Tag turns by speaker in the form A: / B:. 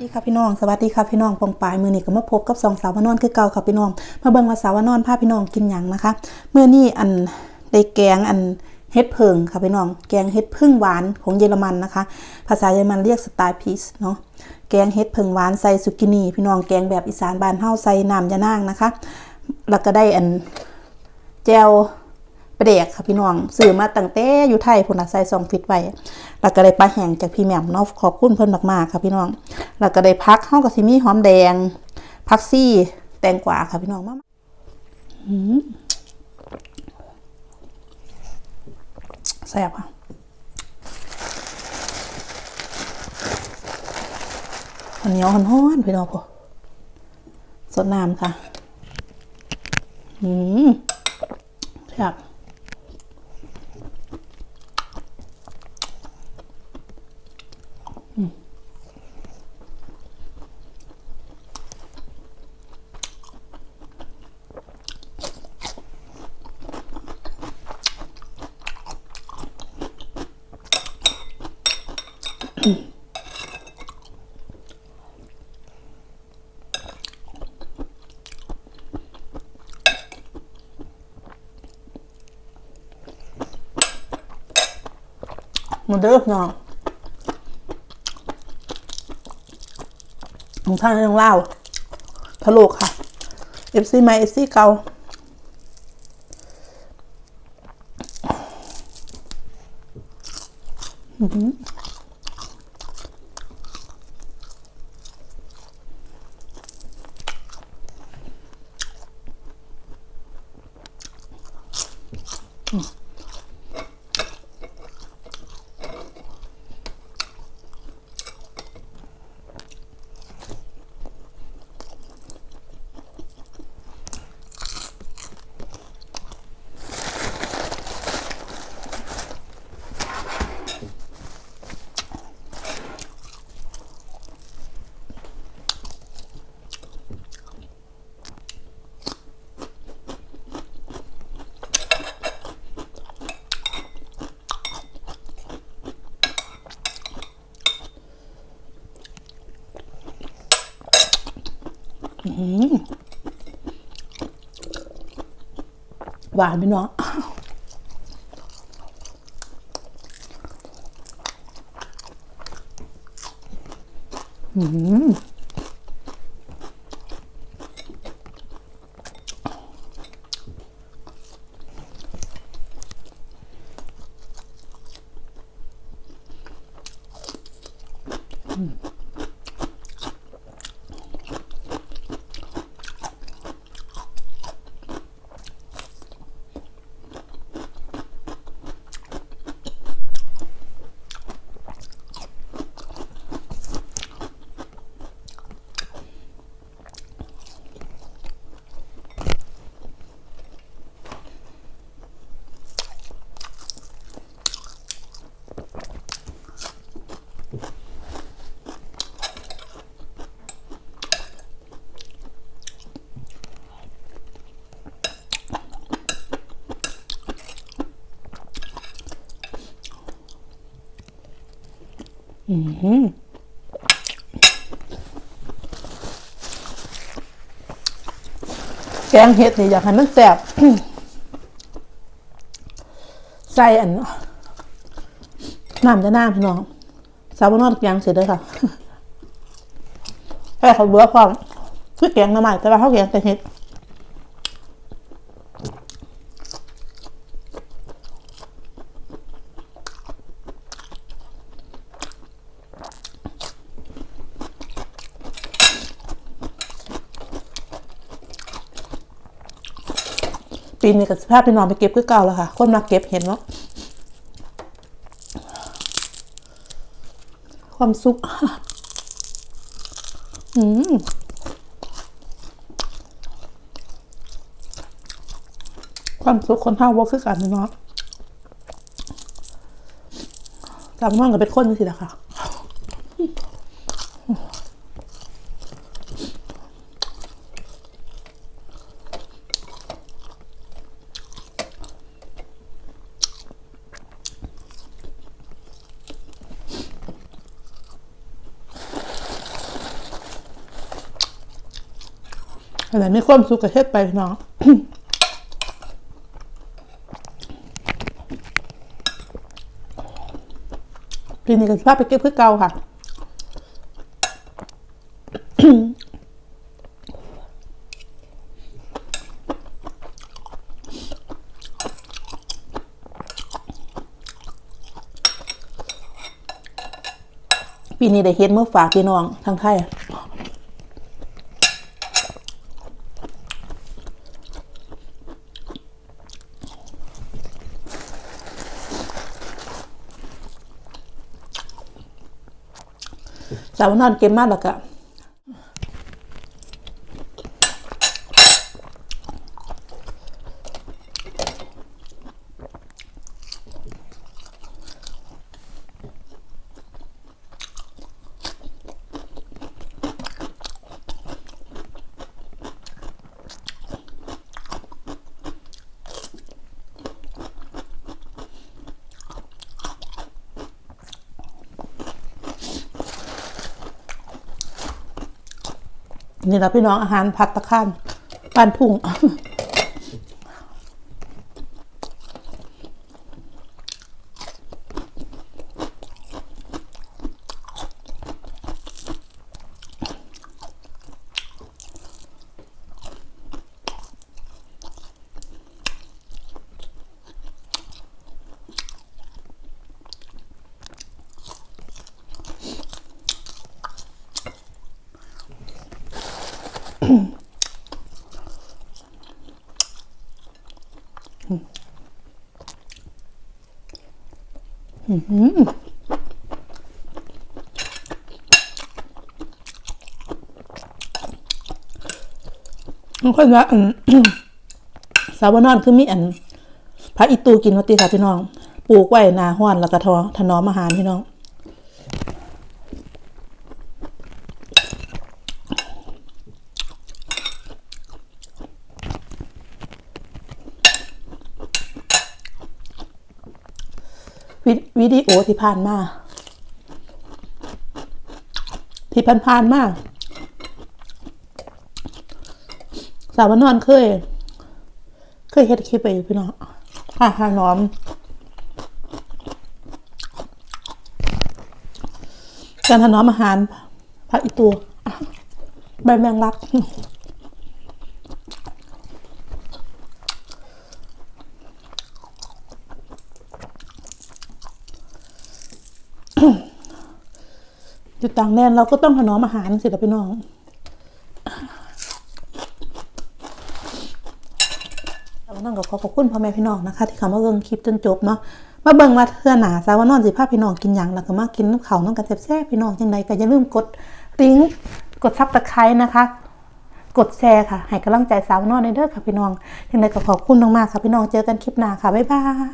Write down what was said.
A: ดีค่ะพี่น้องสวัสดีค่ะพี่น้องปองปายมือนี้ก็มาพบกับสองสาววานอนคือเก่าค่ะพี่น้อง มาเบิ่งว่าสาววานอนพาพี่น้องกินหยังนะคะเมื่อนี้อันได้แกงอันเฮ็ดเพิงค่ะพี่น้อง แกงเฮ็ดพึ่งหวานของเยอรมันนะคะ ภาษาเยอรมันเรียกสไตล์พีซเนาะแกงเฮ็ดเพิงหวานใส่ซุกินีพี่น้องแกงแบบอีสานบานเฮาใส่น้ำยะนางนะคะ แล้วก็ได้อันแจว ประเดกค่ะพี่น้องซื้อมาตั้งแต่อยู่ไทยพุ่นน่ะใส่ซองฟิตไว้แล้วก็ได้ปลาแห้งจากพี่แหม่มเนาะขอบคุณเพิ่นมากๆค่ะพี่น้องแล้วก็ได้พักเฮาก็สิมี่หอมแดงผักซี่แตงกวาค่ะพี่น้องมาอืมแซ่บค่ะข้าวเหนียวฮ้อนๆพี่น้องพอสดน้ำค่ะ อืมแซ่บ มาเด้อเน้องของท่านเรื่องเล่าทะโลกค่ะ FC ใหม่ FC เก่าอือ หวานไหมเนาะอืม อืมแกงเห็ดนี่อยากให้มันแซ่บใส่อันน้ำจะน้ำพี่น้องสาวบ้านนอกแกงเสร็จเลยค่ะแค่เขาเบื่อพร้อมคือแกงมาใหม่แต่ว่าเขาแกงแต่เห็ด ปีนี้กับสภาพพี่น้องไปเก็บคือเก่าแล้วค่ะ คนมาเก็บเห็นเนาะความสุขอืมความสุขคนเท่าว่าคือกันเนาะจำว่ากับเป็นคนนี่สิละค่ะ อ อะไรมีความสุขกับเฮ็ดไปพี่น้องปีนี้ก็สภาพไปเก็บคือเก่าค่ะปีนี้ได้เฮ็ดเมื่อฝากพี่น้องทางไทย สาวนอนเกมมากแล้วก็ นี่แหละพี่น้องอาหารผัดตะข้านปานทุ่ง บางคนว่าอันสาวนอนคือมีอันพระอิตูกินวัติค่ะพี่น้อง ปลูกไว้นาห้อนแล้วก็ทอถนอมอาหารพี่น้อง วิวิดีโอที่ผ่านมา ที่ผ่านๆมาสาวนอนเคย เคยเฮ็ดคลิปไปอยู่พี่น้องอาหารน้อม การถนอมอาหารพระอิตัว ใบแมงลัก อยู่ต่างแดนเราก็ต้องถนอมอาหารสิล่ะพี่น้องแล้วนั่งขอขอบคุณพ่อแม่พี่น้องนะคะ ที่เขามาเบิ่งคลิปจนจบเนาะมาเบิ่งมาเทื่อหนาสาวานอนสิพาพพี่น้องกินหยังแล้วก็มากินน้ำเขาวน้ำกันแซ่บๆพี่น้องจังใดก็อย่าลืมกดลิงก์กดซับสไครต์นะคะ กดแชร์ค่ะให้กำลังใจสาวนอนในเด้อค่ะพี่น้องยังไงก็ขอบคุณมากๆค่ะพี่น้องเจอกันคลิปหน้าค่ะบ๊ายบาย